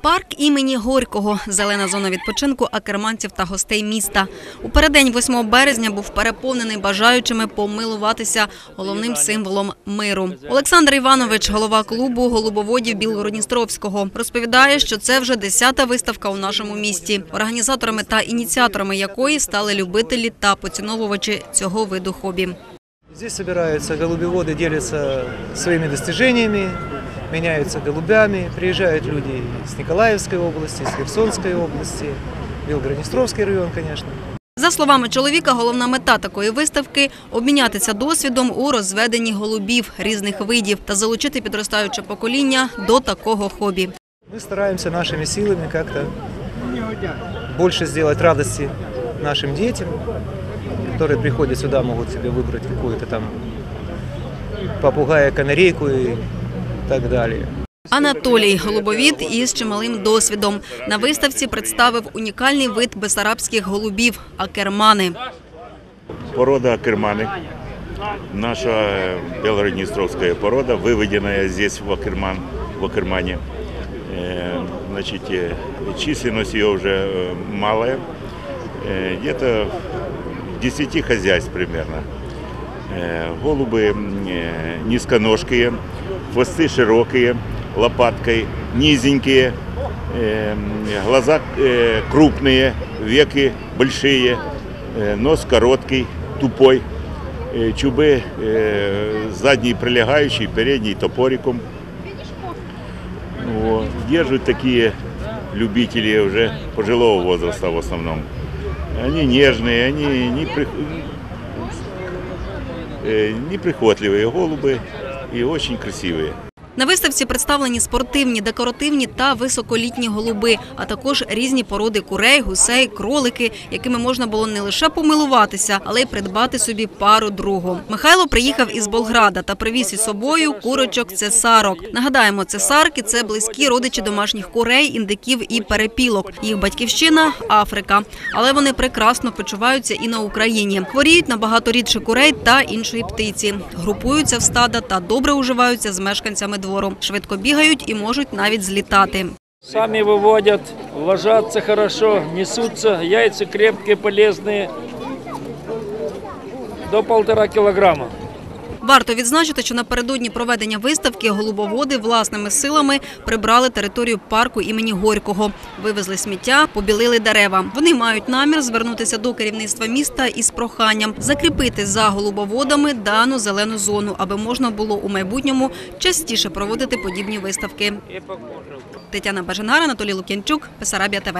Парк імені Горького, зелена зона відпочинку акерманців та гостей міста. У переддень 8 березня був переповнений бажаючими помилуватися головним символом миру. Олександр Іванович, голова клубу голубоводів Білгородністровського, розповідає, що це вже 10-та виставка у нашому місті, організаторами та ініціаторами якої стали любителі та поціновувачі цього виду хобі. Здесь собираются голубеводы, делятся своими достижениями, меняются голубями. Приезжают люди с Николаевской области, с Херсонской области, Белгороднестровский район, конечно. За словами чоловіка, головна мета такої виставки – обмінятися досвідом у розведенні голубів різних видів та залучити підростаюче покоління до такого хобі. Мы стараемся нашими силами как-то больше сделать радости нашим детям, которые приходят сюда, могут себе выбрать какую-то там попугая, канарейку и так далее. Анатолій – голубовід із чималим досвідом. На виставці представив унікальний вид бесарабських голубів – акермани. Порода Акерманы. Наша э, белгороднестровская порода, выведенная здесь в, Акерман, в Акермане. Э, Значит, э, численность ее уже э, малая, э, где-то 10 хозяйств примерно. Э, Голубы м, э, низконожкие, хвосты широкие, лопаткой, низенькие, э, м, глаза э, крупные, веки большие, э, нос короткий, тупой, э, чубы э, задний прилегающий, передний топориком. Вот. Держат такие любители уже пожилого возраста в основном. Они нежные, они не, при- э, неприхотливые голубы и очень красивые. На виставці представлені спортивні, декоративні та високолітні голуби, а також різні породи курей, гусей, кролики, якими можна було не лише помилуватися, але й придбати собі пару другу. Михайло приїхав із Болграда та привіз із собою курочок цесарок. Нагадаємо, цесарки – це близькі родичі домашніх курей, індиків і перепілок. Їх батьківщина – Африка. Але вони прекрасно почуваються і на Україні. Хворіють набагато рідше курей та іншої птиці. Групуються в стада та добре уживаються з мешканцями двору. Швидко бігають і можуть навіть злітати. Самі виводять, вважаться хорошо, несуться, яйця крепкі, полезні, до півтора килограмма. Варто відзначити, що напередодні проведення виставки голубоводи власними силами прибрали територію парку імені Горького. Вивезли сміття, побілили дерева. Вони мають намір звернутися до керівництва міста із проханням закріпити за голубоводами дану зелену зону, аби можна було у майбутньому частіше проводити подібні виставки. Тетяна Бажанара, Анатолій Лук'янчук, Песарабія ТВ.